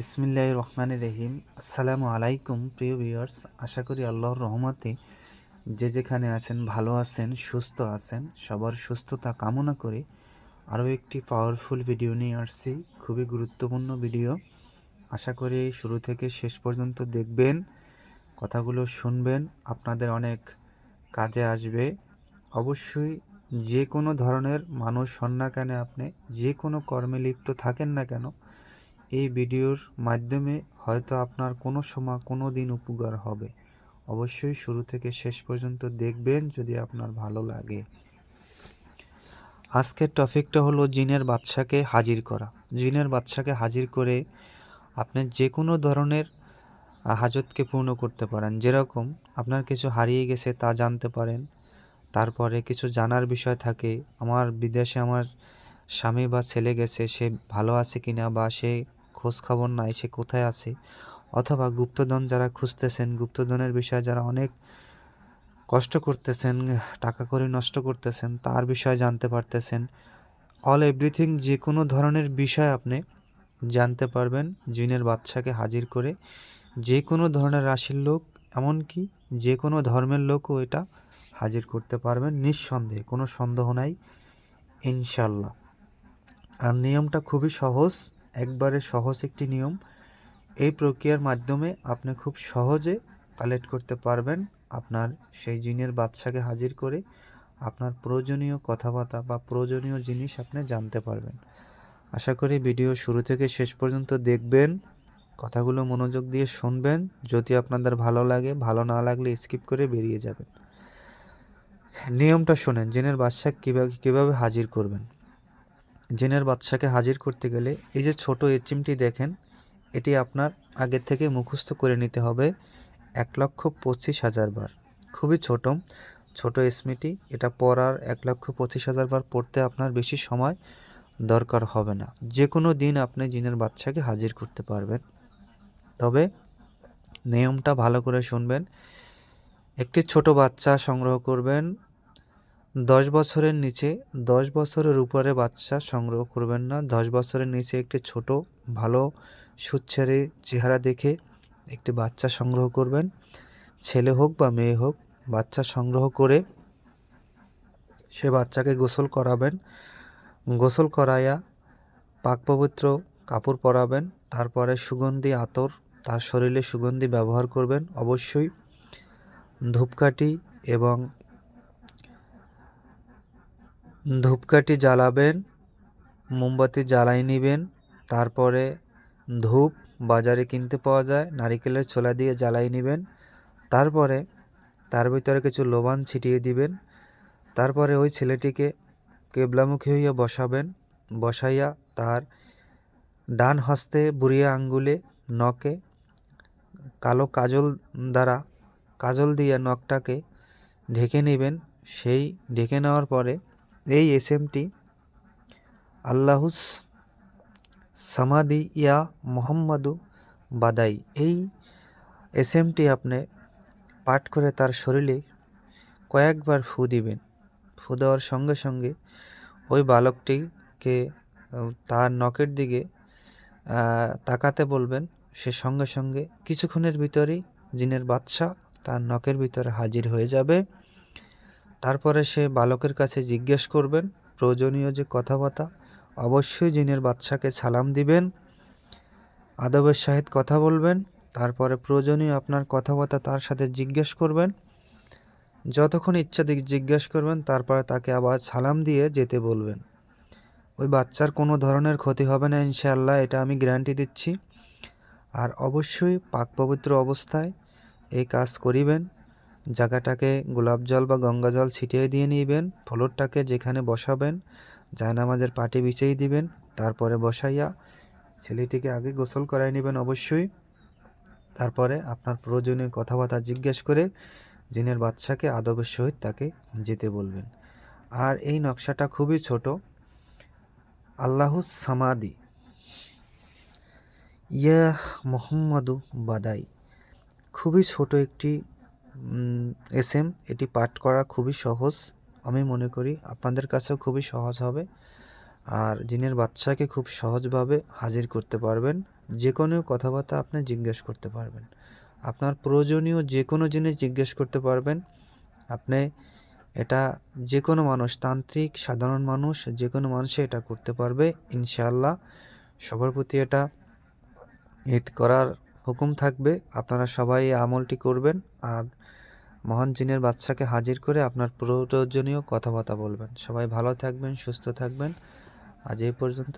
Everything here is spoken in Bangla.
বিসমিল্লাহ রহমান রহিম। আসসালামু আলাইকুম, প্রিয় ভিউয়ার্স। আশা করি আল্লাহর রহমতে যে যেখানে আছেন, ভালো আছেন, সুস্থ আছেন, সবার সুস্থতা কামনা করে আরও একটি পাওয়ারফুল ভিডিও নিয়ে আসছি। খুবই গুরুত্বপূর্ণ ভিডিও আশা করি শুরু থেকে শেষ পর্যন্ত দেখবেন, কথাগুলো শুনবেন, আপনাদের অনেক কাজে আসবে। অবশ্যই যে কোনো ধরনের মানুষ হন না কেন আপনি, যে কোনো কর্মে লিপ্ত থাকেন না কেন এই ভিডিওর মাধ্যমে হয়তো আপনার কোনো সময় কোনো দিন উপকার হবে। অবশ্যই শুরু থেকে শেষ পর্যন্ত দেখবেন যদি আপনার ভালো লাগে। আজকের টপিকটা হলো জিনের বাচ্চাকে হাজির করা। জিনের বাচ্চাকে হাজির করে আপনি যে কোনো ধরনের হাজতকে পূর্ণ করতে পারেন। যেরকম আপনার কিছু হারিয়ে গেছে তা জানতে পারেন। তারপরে কিছু জানার বিষয় থাকে, আমার বিদেশে আমার স্বামী বা ছেলে গেছে, সে ভালো আছে কিনা বা সে খোঁজ খবর নাই সে কোথায় আছে? অথবা গুপ্তধন যারা খুঁজতেছেন, গুপ্তধনের বিষয়ে যারা অনেক কষ্ট করতেছেন, টাকা করি নষ্ট করতেছেন, তার বিষয়ে জানতে পারতেছেন। অল এভরিথিং যে কোনো ধরনের বিষয় আপনি জানতে পারবেন জিনের বাচ্চাকে হাজির করে। যে কোনো ধরনের রাশির লোক, এমনকি যে কোনো ধর্মের লোকও এটা হাজির করতে পারবেন নিঃসন্দেহে, কোনো সন্দেহ নাই ইনশাল্লাহ আর নিয়মটা খুবই সহজ। একবারে সহজ একটি নিয়ম। এই প্রক্রিয়ার মাধ্যমে আপনি খুব সহজে কালেক্ট করতে পারবেন আপনার সেই জিনের বাচ্চাকে হাজির করে আপনার প্রয়োজনীয় কথাবার্তা বা প্রয়োজনীয় জিনিস আপনি জানতে পারবেন। আশা করি ভিডিও শুরু থেকে শেষ পর্যন্ত দেখবেন, কথাগুলো মনোযোগ দিয়ে শুনবেন, যদি আপনাদের ভালো লাগে, ভালো না লাগলে স্কিপ করে বেরিয়ে যাবেন। নিয়মটা শোনেন, জিনের বাচ্চা কীভাবে কীভাবে হাজির করবেন। জিনের বাচ্চাকে হাজির করতে গেলে এই যে ছোট এচিমটি দেখেন, এটি আপনার আগের থেকে মুখস্থ করে নিতে হবে এক লক্ষ পঁচিশ হাজার বার। খুবই ছোট ছোট স্মৃতি এটা পড়ার এক লক্ষ পঁচিশ হাজার বার পড়তে আপনার বেশি সময় দরকার হবে না। যে কোনো দিন আপনি জিনের বাচ্চাকে হাজির করতে পারবেন। তবে নিয়মটা ভালো করে শুনবেন, একটি ছোট বাচ্চা সংগ্রহ করবেন দশ বছরের নিচে, দশ বছরের উপরে বাচ্চা সংগ্রহ করবেন না। দশ বছরের নিচে একটি ছোট, ভালো সুচ্ছেরে চেহারা দেখে একটি বাচ্চা সংগ্রহ করবেন। ছেলে হোক বা মেয়ে হোক, বাচ্চা সংগ্রহ করে সে বাচ্চাকে গোসল করাবেন। গোসল করাইয়া পাক পবিত্র কাপড় পরাবেন। তারপরে সুগন্ধি, আতর, তার শরীরে সুগন্ধি ব্যবহার করবেন। অবশ্যই ধূপকাঠি এবং ধূপকাঠি জ্বালাবেন, মোমবাতি জ্বালাই নেবেন, তারপরে ধূপ বাজারে কিনতে পাওয়া যায়, নারিকেলের ছোলা দিয়ে জ্বালাই নেবেন, তারপরে তার ভিতরে কিছু লোবান ছিটিয়ে দিবেন, তারপরে ওই ছেলেটিকে কেবলামুখী হইয়া বসাবেন, বসাইয়া তার ডান হস্তে বুড়িয়া আঙ্গুলে নখে কালো কাজল দ্বারা, কাজল দিয়ে নখটাকে ঢেকে নেবেন। সেই ঢেকে নেওয়ার পরে এই এসএমটি আল্লাহুস সামাদি ইয়া মোহাম্মদু বাদাই। এই এসএমটি আপনি পাঠ করে তার শরীরে কয়েকবার ফু দিবেন। ফু দেওয়ার সঙ্গে সঙ্গে ওই বালকটিকে তার নখের দিকে তাকাতে বলবেন। সে সঙ্গে সঙ্গে কিছুক্ষণের ভিতরেই জিনের বাচ্চা তার নখের ভিতরে হাজির হয়ে যাবে। তারপরে সে বালকের কাছে জিজ্ঞেস করবেন, প্রয়োজনীয় যে কথাবার্তা, অবশ্যই জিনের বাচ্চাকে সালাম দিবেন। আদবের সাহিত কথা বলবেন, তারপরে প্রয়োজনীয় আপনার কথাবার্তা তার সাথে জিজ্ঞেস করবেন। যতক্ষণ ইচ্ছা দিক জিজ্ঞেস করবেন, তারপরে তাকে আবার সালাম দিয়ে যেতে বলবেন। ওই বাচ্চার কোনো ধরনের ক্ষতি হবে না ইনশাআল্লাহ, এটা আমি গ্যারান্টি দিচ্ছি। আর অবশ্যই পাক পবিত্র অবস্থায় এই কাজ করিবেন। জায়গাটাকে গোলাপ জল বা গঙ্গা জল ছিটিয়ে দিয়ে নিবেন, ফ্লোরটাকে যেখানে বসাবেন, জায়নামাজের পাটি বিছিয়ে দিবেন, তারপরে বসাইয়া ছেলেটিকে আগে গোসল করাই নেবেন অবশ্যই। তারপরে আপনার প্রয়োজনীয় কথাবার্তা জিজ্ঞেস করে জিনের বাচ্চাকে আদবের সহিত তাকে যেতে বলবেন। আর এই নকশাটা খুবই ছোট। আল্লাহুস সামাদি। ইয়া মোহাম্মদু বাদাই। খুবই ছোট একটি এস এম এটি পাঠ করা খুবই সহজ। আমি মনে করি আপনাদের কাছেও খুবই সহজ হবে। আর জিনের বাচ্চাকে খুব সহজভাবে হাজির করতে পারবেন। যে কোনো কথাবার্তা আপনি জিজ্ঞেস করতে পারবেন। আপনার প্রয়োজনীয় যে কোনো জিনিস জিজ্ঞেস করতে পারবেন। আপনি এটা যে কোনো মানুষ, তান্ত্রিক, সাধারণ মানুষ যে কোনো মানুষে এটা করতে পারবে, ইনশাআল্লাহ। সবার প্রতি এটা ঈদ করার হুকুম থাকবে, আপনারা সবাই আমলটি করবেন আর মহান জিনের বাচ্চাকে হাজির করে আপনার প্রয়োজনীয় কথাবার্তা বলবেন। সবাই ভালো থাকবেন, সুস্থ থাকবেন। আজ এই পর্যন্ত